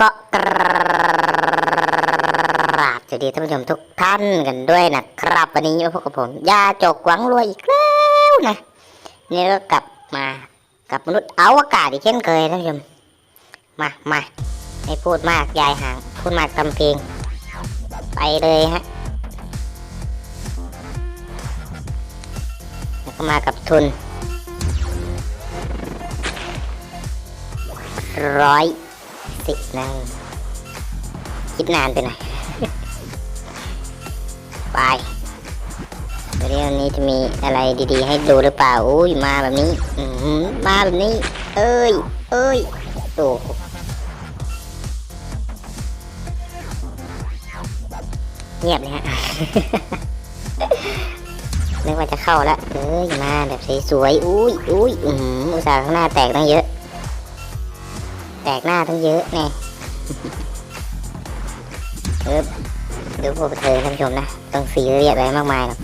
ก็กราบสวัสดีท่านผู้ชมทุกท่านกันด้วยนะครับวันนี้พบกับผมยาจกหวังรวยอีกแล้วนะนี่ก็กลับมากับมนุษย์อวกาศอีกเช่นเคยท่านผู้ชมมามาไม่พูดมากยายห่าง พูดมากทำเพลงไปเลยฮะแล้วก็มากับทุนร้อย สิบนะคิดนานไปหน่อย ไปวันนี้วันนี้จะมีอะไรดีๆ ให้ดูหรือเปล่า อุ้ยมาแบบนี้ อืมาแบบนี้ เอ้ย เอ้ยโอ้เงียบเลยฮะนึกว่าจะเข้าแล้วเอ้ย มาแบบสวยๆ อุ้ยอุ้ยอือหืออุตส่าห์ข้างหน้าแตกตั้งเยอะ แตกหน้าตั้งเยอะแน่เออดี๋ยวพวกเธอท่านผู้ชมนะ ต้องซีเรียสอะไรมากมายหรอก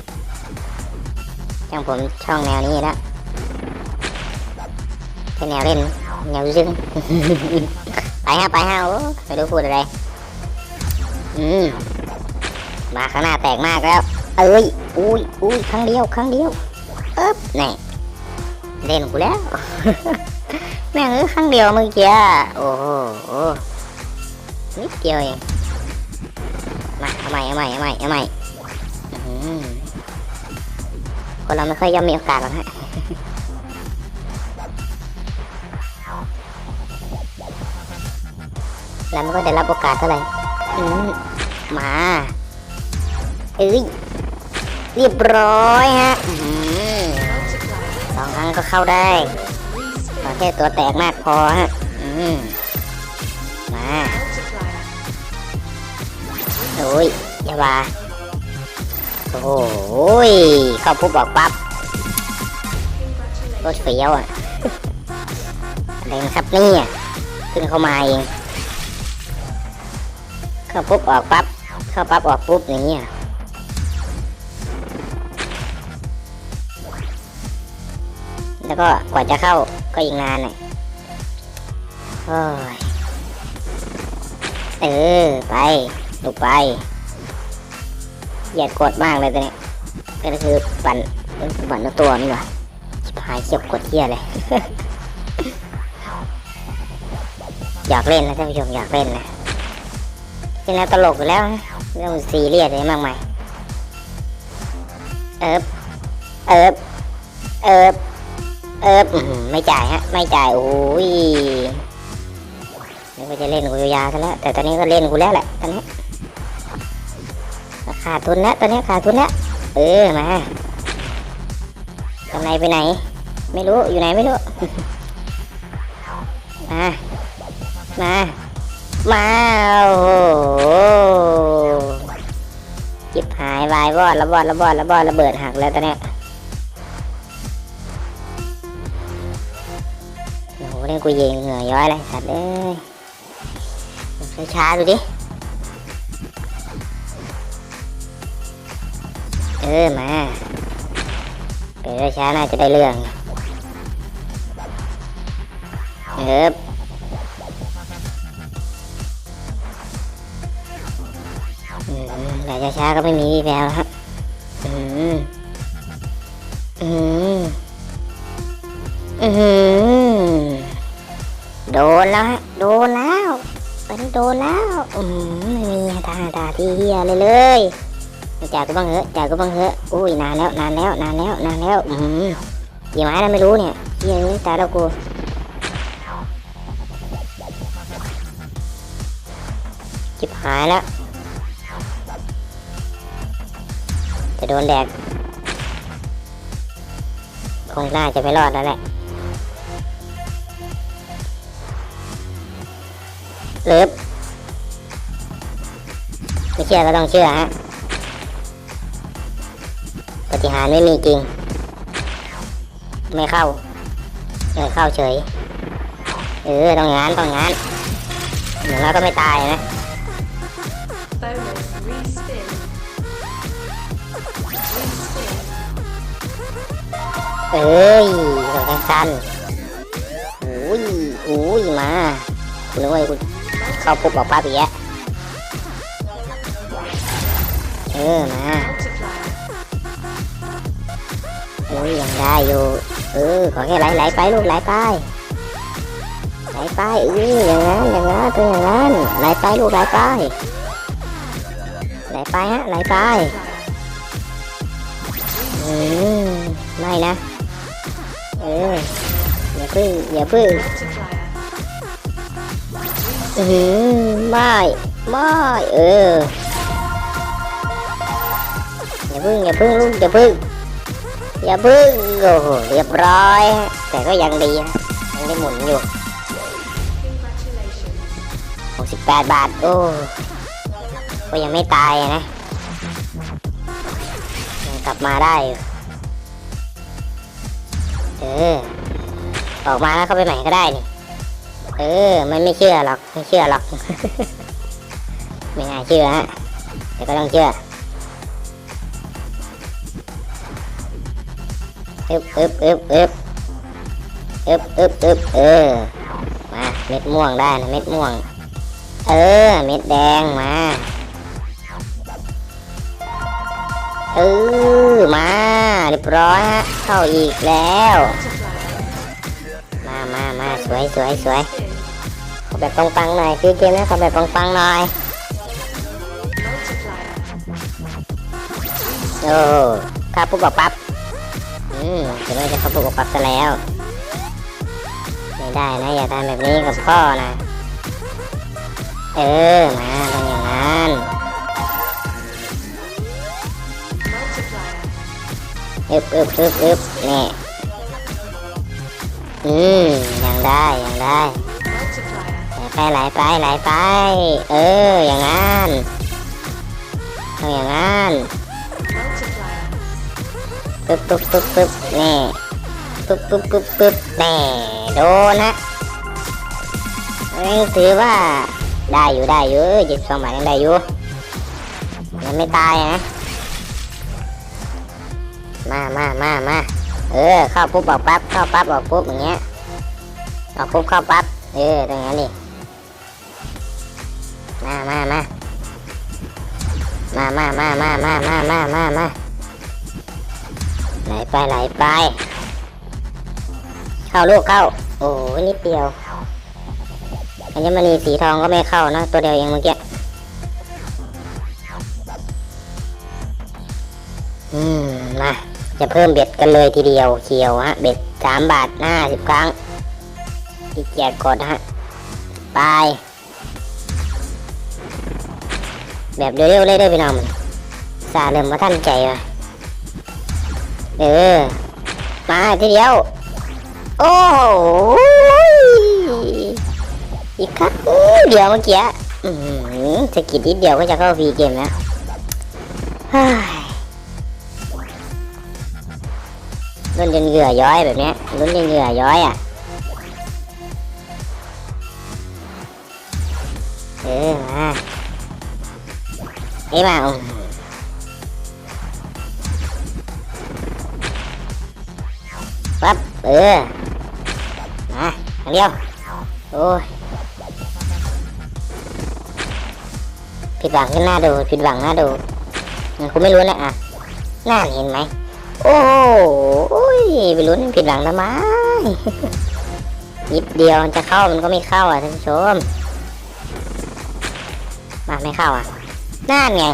ช่างผมช่องแนวนี้แล้วแค่แนวเล่น แนวซึ้งไปฮะไปฮะโอ้ไม่รู้พูดอะไร อืม มาข้างหน้าแตกมากแล้ว เอ้ย อุ้ยอุ้ยครั้งเดียวครั้งเดียวเอ๊บแน่เล่นกูแล้ว แม่งเอ้ยครั้งเดียวเมื่อกี้โอ้โหนิดเดียวเองมาเอาใหม่เอาใหม่เอาใหม่เอาใหม่คนเราไม่ค่อยย่อมมีโอกาสหรอกฮะแล้วมันก็ได้รับโอกาสเท่าไหร่มาเอ้ยเรียบร้อยฮะสองครั้งก็เข้าได้ แค่ตัวแตกมากพอฮะอืมมาโอ้ยอย่าว่าโอ้ยเข้าปุ๊บออกปั๊บรถเฟี้ยวอะอะไรนะครับเนี่ยเพิ่งเข้ามาเองเข้าปุ๊บออกปั๊บเข้าปั๊บออกปุ๊บอย่างเงี้ย แล้วก็กว่าจะเข้าก็อีกนานน่ะโอ้ยเออ ไปลุกไปเหยียดกดมากเลยตัวนี้ก็คือปั่นปั่นตัวนี่หว่าชิบหายเขียบกดเที่ยเลย อยากเล่นนะท่านผู้ชมอยากเล่นนะเป็นแนวตลกอยู่แล้วนะเรื่องซีเรียสอะไรมากมายเอิบเอิบเอิบ เออไม่จ่ายฮะ ไม่จ่ายโอ้ยนึกว่าจะเล่นกูยาซะแล้ว แต่ตอนนี้ก็เล่นกูแล้วแหละตอนนี้ขาดทุนแล้วตอนนี้ขาดทุนแล้วเออมากำไรไปไหน ไม่รู้อยู่ไหนไม่รู้ มา มา มาโอ้โหจิบหายวายวอดระบอดระบอดระบอดระเบิดหักแล้วตอนนี้ นกูเย็นเหงื่อย้อยเลยสัตว์เอ้ยช้าๆดูดิ เออมาเปิดช้าน่าจะได้เรื่องเออแต่ช้าๆก็ไม่มีวี่แววแล้วฮะอืม อืม อืม นแล้วฮะโดนแล้วตอนนี้โดนแล้วอืมไม่มีตาตาที่เฮียเลยเลยจ่ายก็บ้างเหอะจ่ายก็บ้างเหอะอุ้ยนานแล้วนานแล้วนานแล้วนานแล้วอืมกี่ไม้แล้วไม่รู้เนี่ยเฮียตายแล้วกูจิบหายแล้วจะโดนแดกคงน่าจะไม่รอดแล้วแหละ เลิฟไม่เชื่อก็ต้องเชื่อฮะปฏิหารไม่มีจริง ไม่เข้าเออเข้าเฉย เออต้องงานต้องงานอย่างน้อยก็ไม่ตายนะเอ้ยแบบสั้นๆอุ้ยอุ้ยมาคุณนึกว่าคุณ เข้าปุ๊บออกปั๊บอีกแล้วเออมาโอ้ยยังได้อยู่เออขอแค่ไหลไหลไปลูกไหลไปไหลไปเอออย่างนั้นอย่างนั้นเป็นอย่างนั้นไหลไปลูกไหลไปไหลไปฮะไหลไปอืมไม่นะเอออย่าพึ่งอย่าพึ่ง Multiplier. อืมไม่ไม่เอออย่าพึ่งอย่าพึ่งลูกอย่าพึ่งอย่าพึ่งโอ้โหเรียบร้อย แต่ก็ยังดีนะยังได้หมุนอยู่68 บาท โอ้ก็ยังไม่ตายนะยังกลับมาได้ เออ ออกมาแล้วเข้าไปใหม่ก็ได้นี่ เออ มันไม่เชื่อหรอก ไม่เชื่อหรอก ไม่น่าเชื่อฮะแต่ก็ต้องเชื่ออึบอึบอึบอึบอึบอึบอึบเออ มา เม็ดม่วงได้นะ เม็ดม่วง เออ เม็ดแดงมา เออ มาเรียบร้อยฮะ เข้าอีกแล้ว มามามาสวยสวยสวย แบบปังๆหน่อยคือเกมนะขอแบบปังๆหน่อยโอ้ข้าปุ๊บกับปั๊บอืมจะไม่จะข้าปุ๊บกับปั๊บซะแล้ว ไม่ได้นะอย่าทำแบบนี้กับพ่อนะ เออมาต้องอย่างนั้นอึบอึบอึบอึบนี่อืมยังได้ยังได้ ไหลไปไหลไป เอออย่างนั้นต้องอย่างนั้นปึ๊บปึ๊บปึ๊บปึ๊บนี่ปึ๊บปึ๊บปึ๊บปึ๊บแน่โดนฮะยังถือว่าได้อยู่ได้อยู่จิตสองบยังได้อยู่ยังไม่ตายนะมามามามาเออเข้าปุ๊บออกปั๊บเข้าปั๊บออกปุ๊บอย่างเงี้ยออกปุ๊บเข้าปั๊บเออตรงนั้นดิ มามามามามามามามามามามามาไหลไปไหลไป เข้าลูกเข้า โอ้นิดเดียว อัญมณีสีทองก็ไม่เข้านะ ตัวเดียวเองเมื่อกี้ อืม มา จะเพิ่มเบ็ดกันเลยทีเดียวเขียวฮะ เบ็ดสามบาทห้าสิบครั้งที่เกียจกดฮะ ไป แบบเร็วๆเลยเด้อพี่น้องสาเริ่มมาท่านใจว่ะเออ มาทีเดียว โอ้โหอีกครั้งเดียวเมื่อกี้อืมสกิดนิดเดียวก็จะเข้าฟรีเกมแล้วฮ้ยลุ้นจนเหงื่อย้อยแบบเนี้ยลุ้นจนเหงื่อย้อยอะเออมา เอ้ยมาอืมปั๊บเออมาอันเดียวโอ้ยผิดหวังขึ้นหน้าดูผิดหวังหน้าดูงั้นคุณไม่รู้นะอะหน้าเห็นไหมโอ้โอ้ยไปรู้นผิดหวังทำไมนิดเดียวจะเข้ามันก็ไม่เข้าอะท่านผู้ชมมาไม่เข้าอะ นั่นไง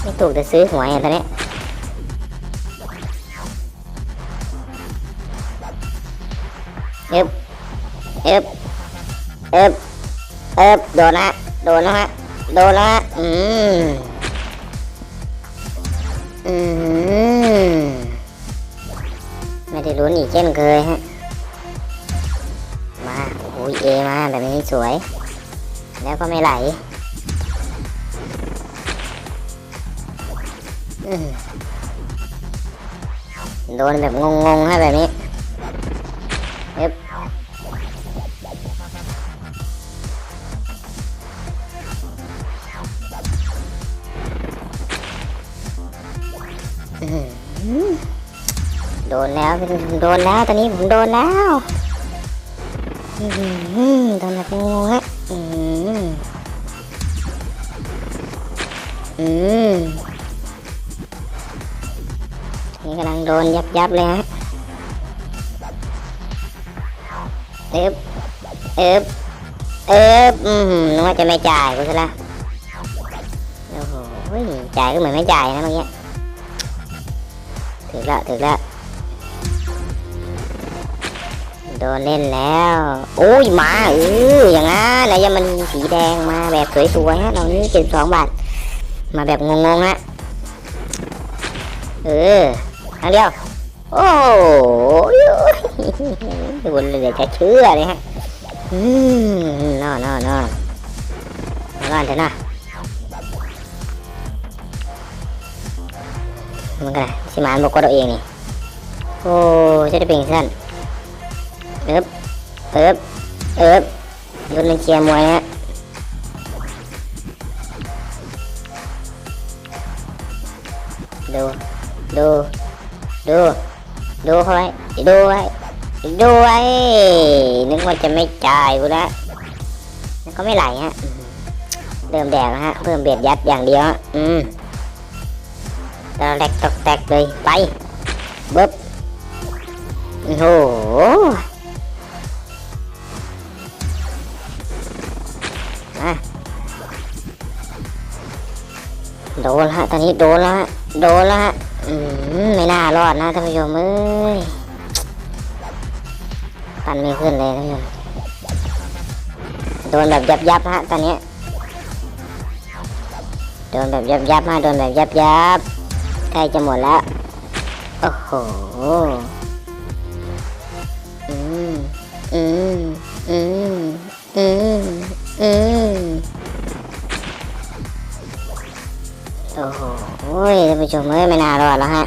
ไม่ถูกจะซื้อหวยอะตอนนี้เอฟเอฟเอฟเอฟโดนนะโดนนะฮะโดนนะอืมอืมไม่ได้ลุ้นอีกเช่นเคยฮะมาโอ้ยเอมาแบบนี้สวย แล้วก็ไม่ไหล โดนแบบงงๆฮะแบบนี้เอฟโดนแล้วโดนแล้วตอนนี้ผมโดนแล้วโดนแบบงงฮะอืมอืม กำลังโดนยับยับเลยฮะเอ๊บเอ๊บเอ๊บอืมนึกว่าจะไม่จ่ายกูซะละโอ้โหจ่ายก็เหมือนไม่จ่ายนะเมื่อกี้ถึงละถึงละโดนเล่นแล้ว โอ้ยมาเอออย่างงั้นนะยังมันสีแดงมาแบบสวยๆฮะเรานี่เจ็ดสองบาท มาแบบงงๆฮะเออ ครั้งเดียว โอ้ยดูเลยเดี๋ยวจะเชื่อเลยฮะ อืมนอนนอนนอนนอนเถอะนะมันก็สิมานบอกกับเราเองนี่ โอ้จะได้เป็นสั้นเอิบเอิบเอิบรุ่นเป็นเชียร์มวยฮะ เขาไว้ดูไว้ดูไว้นึกว่าจะไม่จ่ายกูแล้วก็ไม่ไหลฮะเริ่มแดงแล้วฮะเพิ่มเบียดยัดอย่างเดียวอืมตะแลกตอกแตกเลยไปเบิบโอ้โหอะโดนละฮะตอนนี้โดนละฮะโดนละฮะอืมไม่น่ารอดนะท่านผู้ชมเอ้ย ปันไม่ขึ้นเลยท่านโดนแบบยับยับฮะตอนนี้โดนแบบยับยับฮะโดนแบบยับยับใกล้จะหมดแล้วโอ้โหอืมอืมอืมอืมอืมโอ้โหท่านผู้ชมเอ้ยไม่น่ารอดแล้วฮะ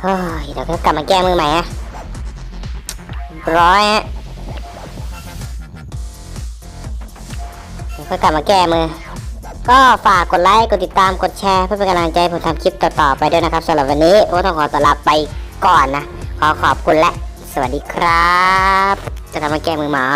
เฮ้ยเดี๋ยวก็กลับมาแก้มือใหม่ฮะ ร้อยฮะค่อยก็กลับมาแก้มือ ก็ฝากกดไลค์ กดติดตาม กดแชร์ เพื่อเป็นกำลังใจผมทำคลิปต่อๆไปด้วยนะครับสำหรับวันนี้โอ้ต้องขอตัวลาไปก่อนนะ ขอขอบคุณและ สวัสดีครับ จะกลับมาแก้มือใหม่